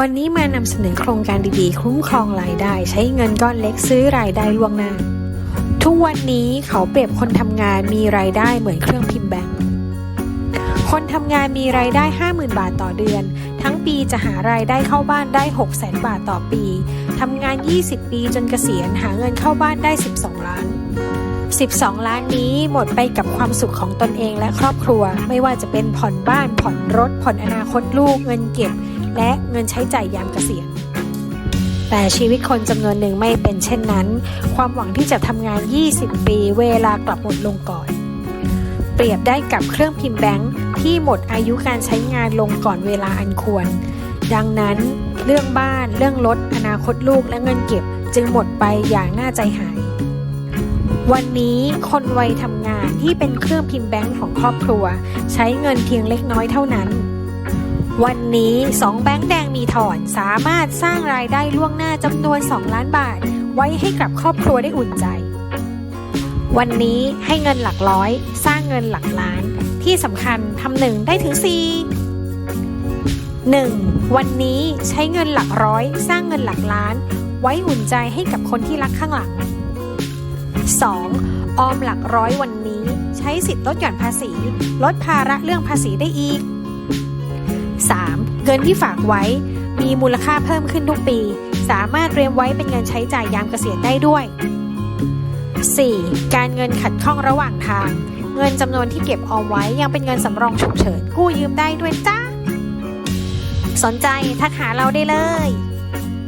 วันนี้มานำเสนอโครงการดีๆ คุ้มครองรายได้ ใช้เงินก้อนเล็กซื้อรายได้ล่วงหน้า ทุกวันนี้เขาเปรียบคนทำงานมีรายได้เหมือนเครื่องพิมพ์แบงก์คนทำงานมีรายได้ 50,000 บาทต่อเดือน ทั้งปีจะหารายได้เข้าบ้านได้ 600,000 บาทต่อปีทำงาน 20 ปีจนเกษียณหาเงินเข้าบ้านได้ 12 ล้าน 12 ล้านนี้หมดไปกับความสุขของตนเองและครอบครัว ไม่ว่าจะเป็นผ่อนบ้านผ่อนรถผ่อนอนาคตลูกเงินเก็บ และเงินใช้จ่ายยามเกษียณแต่ชีวิตคนจำนวนหนึ่งไม่เป็นเช่นนั้น ความหวังที่จะทำงาน 20 ปีเวลากลับหมดลงก่อน เปรียบได้กับเครื่องพิมพ์แบงค์ที่หมดอายุการใช้งานลงก่อนเวลาอันควร ดังนั้นเรื่องบ้าน เรื่องรถ อนาคตลูกและเงินเก็บ จึงหมดไปอย่างน่าใจหาย วันนี้คนวัยทำงานที่เป็นเครื่องพิมพ์แบงค์ของครอบครัว ใช้เงินเพียงเล็กน้อยเท่านั้น วันนี้ 2 แบงค์แดงมีถอนสามารถสร้างรายได้ล่วงหน้าจำนวน 2 ล้านบาท ไว้ให้กับครอบครัวได้อุ่นใจ วันนี้ให้เงินหลักร้อย สร้างเงินหลักล้าน ที่สำคัญทำหนึ่งได้ถึง 4 1. วันนี้ใช้เงินหลักร้อย สร้างเงินหลักล้าน ไว้อุ่นใจให้กับคนที่รักข้างหลัง 2. ออมหลักร้อยวันนี้ ใช้สิทธิ์ลดหย่อนภาษี ลดภาระเรื่องภาษีได้อีก 3. เงินที่ฝากไว้ มีมูลค่าเพิ่มขึ้นทุกปี สามารถเตรียมไว้เป็นเงินใช้จ่ายยามเกษียณได้ด้วย 4. การเงินขัดข้องระหว่างทาง เงินจำนวนที่เก็บออมไว้ยังเป็นเงินสำรองฉุกเฉินกู้ยืมได้ด้วยจ้าสนใจทักหาเราได้เลย